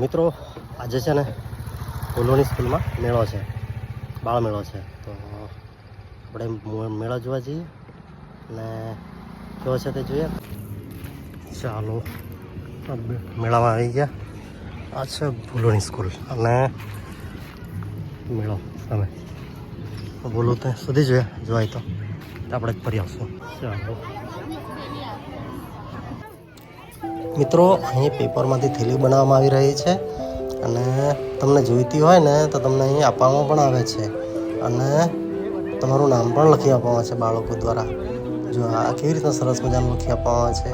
મિત્રો, આજે છે ને ફૂલોની સ્કૂલમાં મેળો છે, બાળ મેળો છે. તો આપણે મેળો જોવા જઈએ અને કેવો છે તે જોઈએ. ચાલો મેળામાં આવી ગયા. આ છે ભૂલોની સ્કૂલ અને મેળો સામે. ભૂલો ત્યાં સુધી જોઈએ જોવાય તો. તો આપણે જ ફરી આવશું. ચાલો. મિત્રો, અહીં પેપરમાંથી થેલી બનાવવામાં આવી રહી છે અને તમને જોઈતી હોય ને, તો તમને અહીં આપવામાં પણ આવે છે અને તમારું નામ પણ લખી આપવામાં છે બાળકો દ્વારા. જો આ કેવી રીતના સરસ મજાનું લખી આપવામાં છે.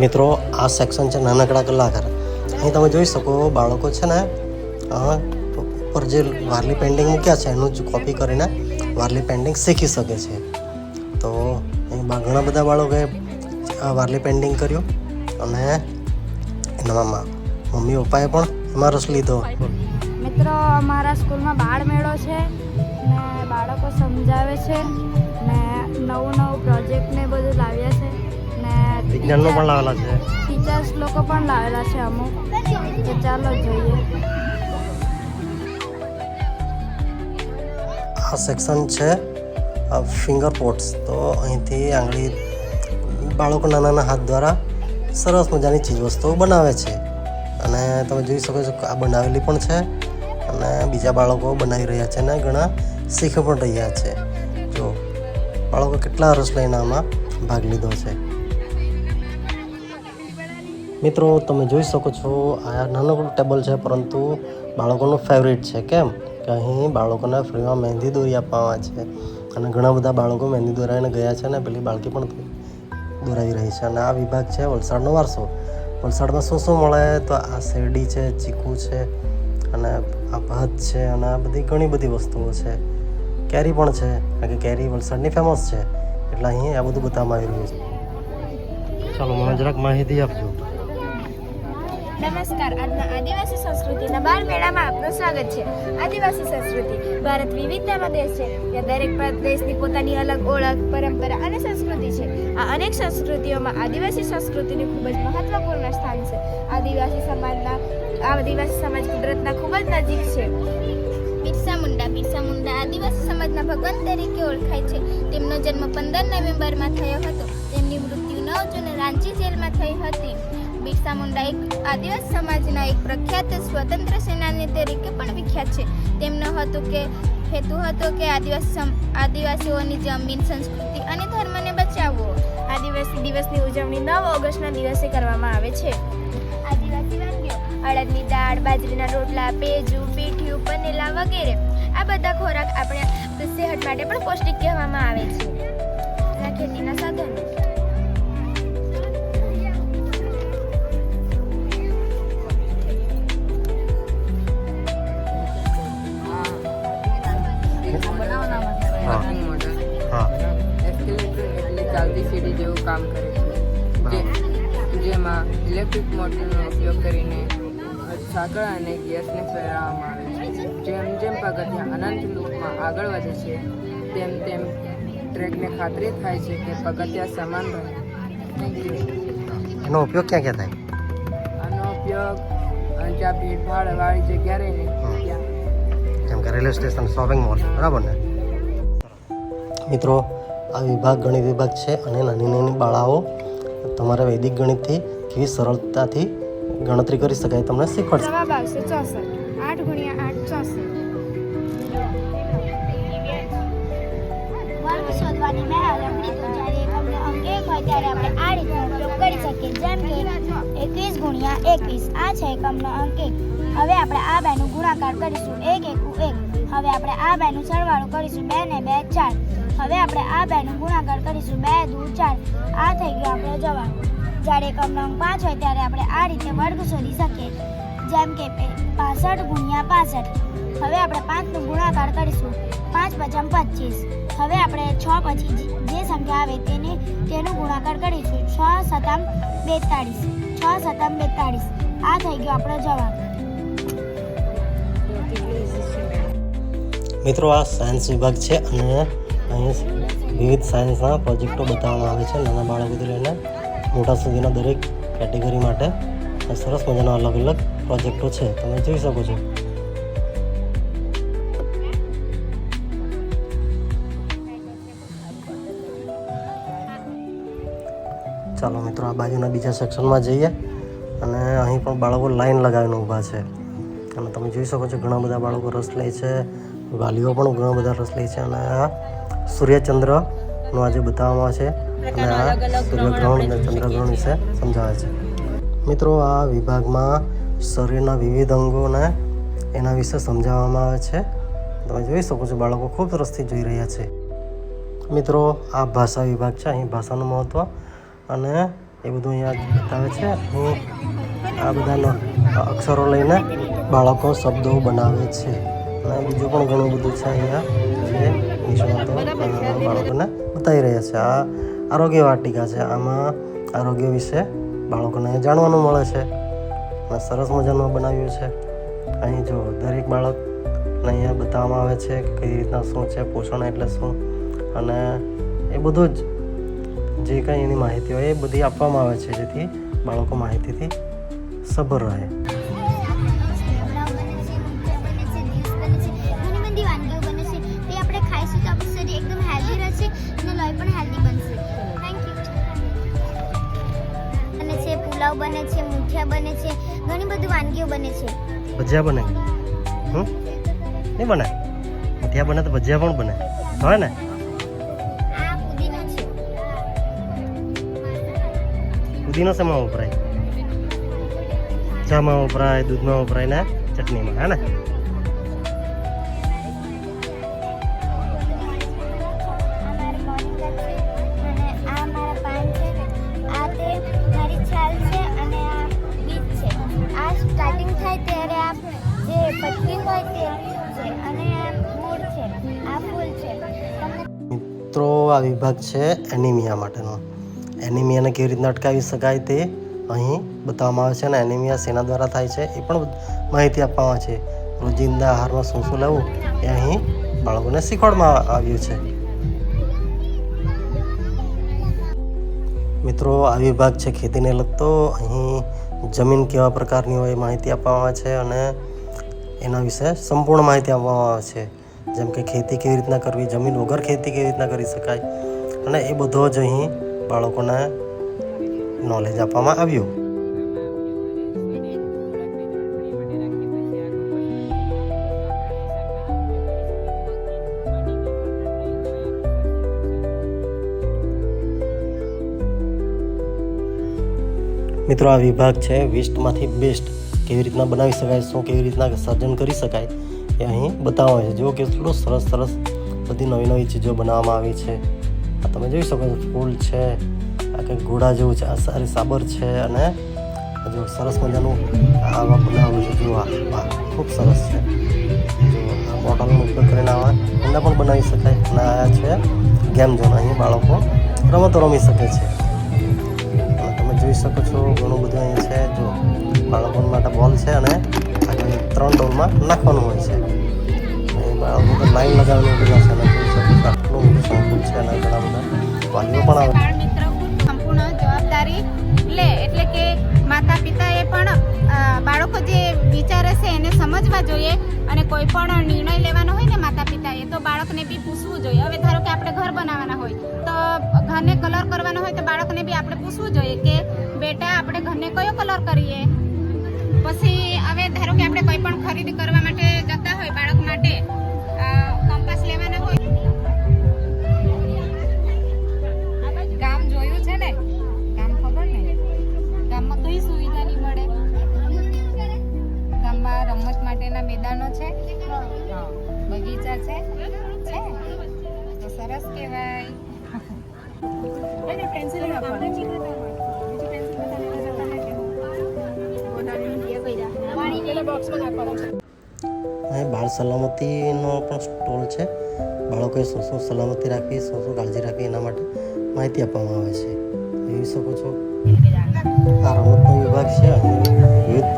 મિત્રો, આ સેક્શન છે નાનકડા કલાકાર. અહીં તમે જોઈ શકો બાળકો છે ને પર જે વારલી પેઇન્ટિંગ મૂક્યા છે, એનું જ કોપી કરીને વારલી પેઇન્ટિંગ શીખી શકે છે. તો અહીં ઘણા બધા બાળકોએ વારલી પેઇન્ટિંગ કર્યું અને એના મમ્મા મમ્મી પપ્પાએ પણ એમાં રસ લીધો. મિત્રો અમારા સ્કૂલમાં બાળ મેળો છે ને બાળકો સમજાવે છે ને નવું નવું પ્રોજેક્ટ ને બધું લાવ્યા છે ને વિજ્ઞાનનો પણ લાવેલા છે. ટીચર્સ લોકો પણ લાવેલા છે અમુક. તો ચાલો જોઈએ. આ સેક્શન છે ફિંગર પોટ્સ તો અહીંથી આંગળી બાળકો નાના હાથ દ્વારા સરસ મજાની ચીજવસ્તુઓ બનાવે છે. અને તમે જોઈ શકો છો આ બનાવેલી પણ છે અને બીજા બાળકો બનાવી રહ્યા છે અને ઘણા શીખી પણ રહ્યા છે. જો, બાળકો કેટલા રસ લઈને આમાં ભાગ લીધો છે. મિત્રો, તમે જોઈ શકો છો આ નાનકડું ટેબલ છે, પરંતુ બાળકોનું ફેવરિટ છે, કેમ? કે અહીં બાળકોને ફ્રીમાં મહેંદી દોરી આપવામાં છે. અને ઘણા બધા બાળકો મહેંદી દોરાઈને ગયા છે અને પેલી બાળકી પણ દોરાવી રહી છે અને આ વિભાગ છે વલસાડનો વારસો. વલસાડમાં શું શું મળે તો આ શેરડી છે, ચીકુ છે અને આ ભાત છે અને આ બધી ઘણી બધી વસ્તુઓ છે. કેરી પણ છે, કારણ કે કેરી વલસાડની ફેમસ છે. એટલે અહીં આ બધું બતાવવામાં આવી રહ્યું છે. ચાલો મને જરાક માહિતી આપજો. નમસ્કાર, આજના આદિવાસી સંસ્કૃતિના બાળ મેળામાં આપનું સ્વાગત છે. આદિવાસી સંસ્કૃતિ, ભારત વિવિધતામાં દેશ છે. ત્યાં દરેક પ્રદેશની પોતાની અલગ ઓળખ, પરંપરા અને સંસ્કૃતિ છે. આ અનેક સંસ્કૃતિઓમાં આદિવાસી સંસ્કૃતિનું ખૂબ જ મહત્વપૂર્ણ સ્થાન છે. આદિવાસી સમાજના, આદિવાસી સમાજ કુદરતના ખૂબ જ નજીક છે. બિરસા મુંડા બિરસા મુંડા આદિવાસી સમાજના ભગવાન તરીકે ઓળખાય છે. તેમનો જન્મ પંદર નવેમ્બરમાં થયો હતો. તેમની મૃત્યુ નવ જૂને રાંચી જેલમાં થઈ હતી. બિરસા મુંડા એક આદિવાસી સમાજના એક પ્રખ્યાત સ્વતંત્ર સેનાની તરીકે પણ વિખ્યાત છે. તેમનો હતું કે હેતુ હતો કે આદિવાસી આદિવાસીઓની જમીન સંસ્કૃતિ અને ધર્મને બચાવવો. આદિવાસી દિવસની ઉજવણી નવ ઓગસ્ટના દિવસે કરવામાં આવે છે. આદિવાસી વાનગીઓ. અડદની દાળ બાજરીના રોટલા પેજુ પીઠિયું પનેલા વગેરે. આ બધા ખોરાક આપણે સેહત માટે પણ પૌષ્ટિક કહેવામાં આવે છે. ખેતીના સાધનો. કામ કરે છે. જેમાં ઇલેક્ટ્રિક મોટરનો ઉપયોગ કરીને સાંકળ અને ગેસને ફેરવવામાં આવે છે. જેમ જેમ પગથિયા અનંત લૂપમાં આગળ વધે છે તેમ તેમ ટ્રેકને ખાતરી થાય છે કે પગથિયા સમાન રહે. એનો ઉપયોગ ક્યાં ક્યાં થાય? આનો ઉપયોગ જ્યાં ભીડભાડ વાળી જગ્યા રહે ને. જેમ કે રેલવે સ્ટેશન શોપિંગ મોલ બરાબર ને? મિત્રો આ વિભાગ ગણિત વિભાગ છે અને નાની નાની બાળાઓ તમારા વૈદિક ગણિતથી કેવી સરળતાથી ગણતરી કરી શકાય તમને શીખવાડશે. જવાબ આવશે ચોસઠ. આઠ ગુણ્યા આઠ ચોસઠ. શોધવાની બે અલગ રીતો જ્યારે એકમનો અંક હોય ત્યારે આપણે આ રીતનો ઉપયોગ કરી શકીએ. જેમ કે એકવીસ ગુણ્યા એકવીસ. આ છે એકમનો અંક એક. હવે આપણે આ બેનું ગુણાકાર કરીશું. એક એકુ એક. હવે આપણે આ બેનું સરવાળો કરીશું. બે ને બે ચાર. હવે આપણે આ બેનું ગુણાકાર કરીશું. બે, દુ, ચાર. આ થઈ ગયો આપણો જવાબ. જ્યારે એકમનો અંક પાંચ હોય ત્યારે આપણે આ રીતે વર્ગ શોધી શકીએ. જેમ કે પાસઠ ગુણ્યા પાસઠ. હવે આપણે પાંચનો ગુણાકાર કરીશું. પાંચ પચમ પચીસ. હવે આપણે છ પછી જે સંખ્યા આવે તેને, તેનો ગુણાકાર કરીશું. છ સતમ બેતાળીસ. છ સતમ બેતાળીસ. આ થઈ ગયો આપણો જવાબ. મિત્રો, આ સાયન્સ વિભાગ છે અને અહીં વિવિધ સાયન્સના પ્રોજેક્ટો બતાવવામાં આવે છે નાના બાળકોથી લઈને મોટા સુધીના દરેક કેટેગરી માટે. સરસ મજાના અલગ અલગ પ્રોજેક્ટો છે. તમે જોઈ શકો છો. ચાલો મિત્રો, આ બાજુના બીજા સેક્શનમાં જઈએ અને અહીં પણ બાળકો લાઈન લગાવીને ઊભા છે. અને તમે જોઈ શકો છો, ઘણા બધા બાળકો રસ લે છે, વાલીઓ પણ ઘણા બધા રસ લે છે અને આ સૂર્યચંદ્રનું આજે બતાવવામાં છે. અને આ સૂર્યગ્રહણ અને ચંદ્રગ્રહણ વિશે સમજાવે છે. મિત્રો આ વિભાગમાં શરીરના વિવિધ અંગોને એના વિશે સમજાવવામાં આવે છે. તમે જોઈ શકો છો બાળકો ખૂબ રસથી જોઈ રહ્યા છે. મિત્રો આ ભાષા વિભાગ છે. અહીં ભાષાનું મહત્ત્વ અને એ બધું અહીંયા બતાવે છે. અહીં આ બધાના અક્ષરો લઈને બાળકો શબ્દો બનાવે છે. અને બીજું પણ ઘણું બધું છે અહીંયા. જે નિષ્ણાતો બાળકોને બતાવી રહ્યા છે. આ આરોગ્ય વાટિકા છે. આમાં આરોગ્ય વિશે બાળકોને જાણવાનું મળે છે. અને સરસ મજાનું બનાવ્યું છે. અહીં જો દરેક બાળકને અહીંયા બતાવવામાં આવે છે કે કઈ રીતના શું છે પોષણ એટલે શું? અને એ બધું જ જે કંઈ એની માહિતી હોય એ બધી આપવામાં આવે છે જેથી બાળકો માહિતીથી સભર રહે. બને છે મુઠિયા બને છે ઘણી બધી વાનગીઓ બને છે. ભજીયા બને? હમ? નહીં બને મુઠિયા બને તો ભજીયા પણ બને. હોય ને? પુદીનો શેમાં વપરાય? ચામાં વપરાય દૂધમાં વપરાય ને ચટણીમાં હે ને? મિત્રો, આ વિભાગ છે એનિમિયા માટેનો. એનિમિયાને કેવી રીતના અટકાવી શકાય તે અહીં બતાવવામાં આવે છે અને એનિમિયા શેના દ્વારા થાય છે એ પણ માહિતી આપવામાં છે. રોજિંદા આહારમાં શું શું લેવું એ અહીં બાળકોને શીખવાડવામાં આવ્યું છે. મિત્રો, આ વિભાગ છે ખેતીને લગતો. અહીં જમીન કેવા પ્રકારની હોય માહિતી આપવામાં છે અને એના વિશે સંપૂર્ણ માહિતી આપવામાં આવે છે. જેમ કે ખેતી કેવી રીતના કરવી, જમીન વગર ખેતી કેવી રીતના કરી શકાય અને એ બધો જ અહીં બાળકોને નોલેજ આપવામાં આવ્યું. મિત્રો, આ વિભાગ છે વેસ્ટમાંથી બેસ્ટ કેવી રીતના બનાવી શકાય, શું કેવી રીતના સર્જન કરી શકાય, એ અહીં બતાવવામાં છે. જુઓ કેટલું સરસ સરસ બધી નવી નવી ચીજો બનાવવામાં આવી છે. આ તમે જોઈ શકો છો, ફૂલ છે, આ કંઈક ઘોડા જેવું છે, આ સારી સાબર છે અને જો સરસ મજાનું આવા બનાવેલું છે. જુઓ આ ખૂબ સરસ છે. જો આ બોટલનો ઉપયોગ કરીને આવા ઠંડા પણ બનાવી શકાય. અને આ છે ગેમ ઝોન. અહીં બાળકો રમતો રમી શકે છે. તમે જોઈ શકો છો, ઘણું બધું અહીંયા છે. જો બાળકો માટે બોલ છે અને ત્રણ ડોલમાં નાખવાનું હોય છે. અહીં બાળકો લાઈન લગાવીને ઉભેલા છે સંપૂર્ણ જવાબદારી લે એટલે કે માતા પિતાએ પણ બાળકો જે વિચારે છે એને સમજવા જોઈએ અને કોઈ પણ નિર્ણય લેવાનો હોય ને માતા પિતાએ તો બાળકને બી પૂછવું જોઈએ. હવે ધારો કે આપણે ઘર બનાવવાના હોય, તો ઘરને કલર કરવાનો હોય તો બાળકને બી આપણે પૂછવું જોઈએ કે, બેટા, આપણે ઘરને કયો કલર કરીએ? પછી હવે ધારો કે આપણે કોઈ પણ ખરીદી કરવા માટે જતા હોય બાળક માટે કંપાસ લેવાના હોય. ગામ જોયું છે ને? ગામ ખબર ને? ગામમાં કઈ સુવિધા નહીં મળે? ગામમાં રમત માટેના મેદાનો છે? બગીચા છે? તો સરસ કહેવાય. અહીં બાળ સલામતીનો પણ સ્ટોલ છે. બાળકોએ શું શું સલામતી રાખવી, શું શું કાળજી રાખવી એના માટે માહિતી આપવામાં આવે છે. જોઈ શકો છો. આ રમતનો વિભાગ છે. અહીં વિવિધ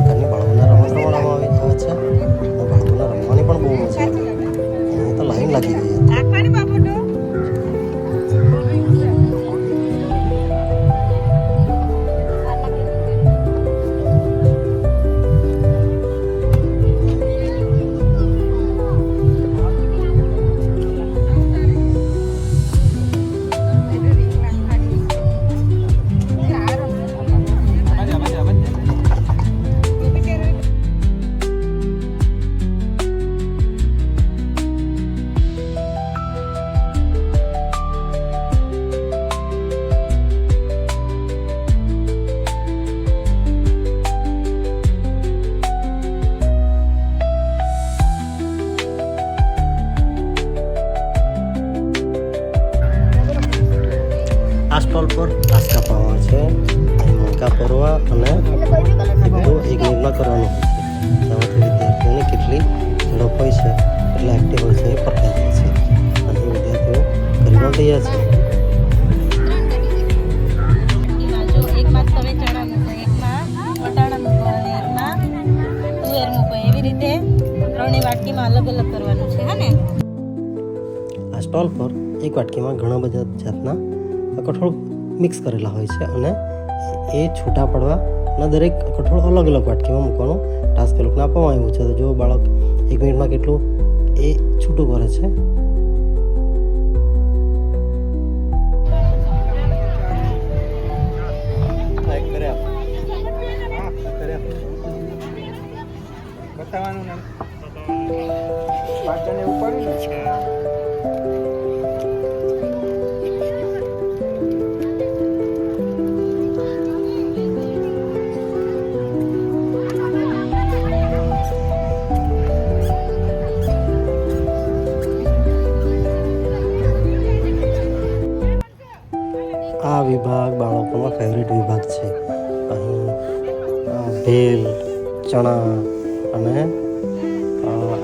મણકા પાવા છે. મણકા પરવા અને બધું એક મિનિટમાં કરવાનું. તેમાંથી વિદ્યાર્થીઓને કેટલી ઝડપ હોય છે એટલે એક્ટિવ હોય છે એ પકડાઈ જાય છે. અને વિદ્યાર્થીઓ કરવા તૈયાર છે. ત્રણેય આ સ્ટોલ પર એક વાટકીમાં ઘણા બધા જાતના કઠોળ મિક્સ કરેલા હોય છે અને એ છૂટા પડવાના દરેક કઠોળ અલગ અલગ વાટકીમાં મૂકવાનું ટાસ્ક એ લોકોને આપવામાં આવ્યું છે. તો જો બાળક એક મિનિટમાં કેટલું એ છૂટું કરે છે? ચણા અને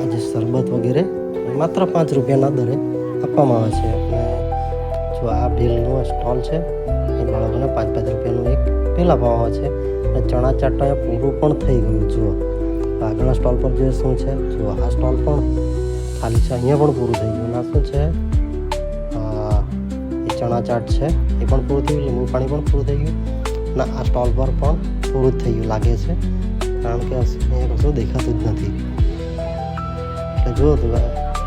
આજે શરબત વગેરે, માત્ર પાંચ રૂપિયાના દરે આપવામાં આવે છે. અને જો આ ભીલનો સ્ટોલ છે, એ બાળકોને પાંચ પાંચ રૂપિયાનું એક ભેલ આપવામાં આવે છે. અને ચણા ચાટ પૂરું પણ થઈ ગયું, જુઓ. આગળના સ્ટોલ પર જે શું છે, જુઓ, આ સ્ટોલ પણ ખાલી છે, અહીંયા પણ પૂરું થઈ ગયું. આ શું છે? એ ચણા ચાટ છે, એ પણ પૂરું થઈ ગયું લીંબુ પાણી પણ પૂરું થઈ ગયું. અને આ સ્ટોલ પર પણ પૂરું થઈ ગયું, લાગે છે. કારણ કે અહીંયા કશું દેખાતું જ નથી. એટલે જુઓ તો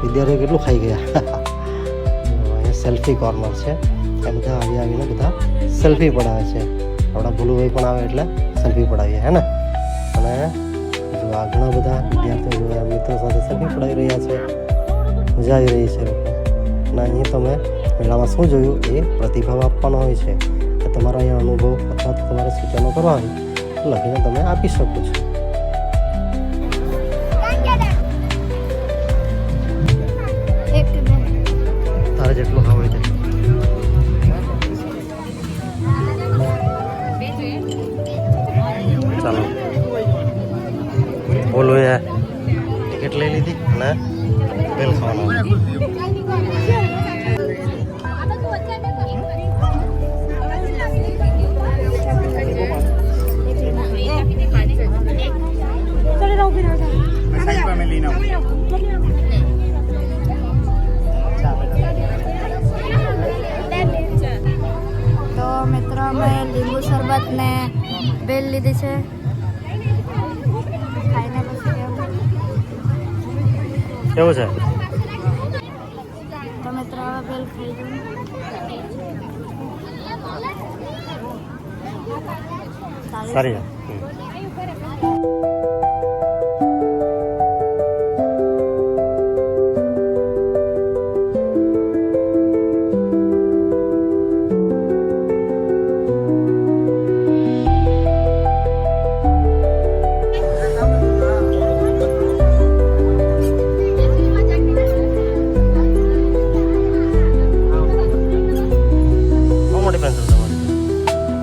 વિદ્યાર્થીઓ કેટલું ખાઈ ગયા. અહીંયા સેલ્ફી કોર્નર છે. એ બધા આવી આવીને બધા સેલ્ફી પડાવે છે. આપણા ભૂલુભાઈ પણ આવે એટલે સેલ્ફી પડાવીએ, હે ને? અને જો આ ઘણા બધા વિદ્યાર્થીઓ જોયા મિત્રો સાથે સેલ્ફી પડાવી રહ્યા છે. મજા આવી રહી છે લોકો. અને અહીં તમે મેળામાં શું જોયું? એ પ્રતિભાવ આપવાનો હોય છે. તમારા અહીંયા અનુભવ અથવા તમારે સૂચનો કરવા હોય લખીને તમે આપી શકો છો. બોલો એ ટિકિટ લઈ લીધી અને બેલ તો મિત્રો, અમે લીંબુ શરબત ને બેલ લીધી છે. કેવું છે? તો મિત્રો બેલ ખાઈ સારી છે.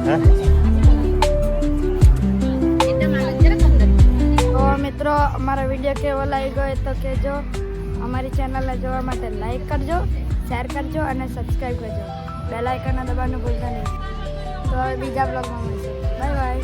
તો મિત્રો, અમારો વીડિયો કેવો લાગ્યો હોય તો કહેજો. અમારી ચેનલને જોવા માટે લાઈક કરજો શેર કરજો અને સબસ્ક્રાઈબ કરજો. બેલ આઇકનના દબાવવાનું ભૂલતા નહીં. તો બીજા બ્લોગમાં મળશે. Bye bye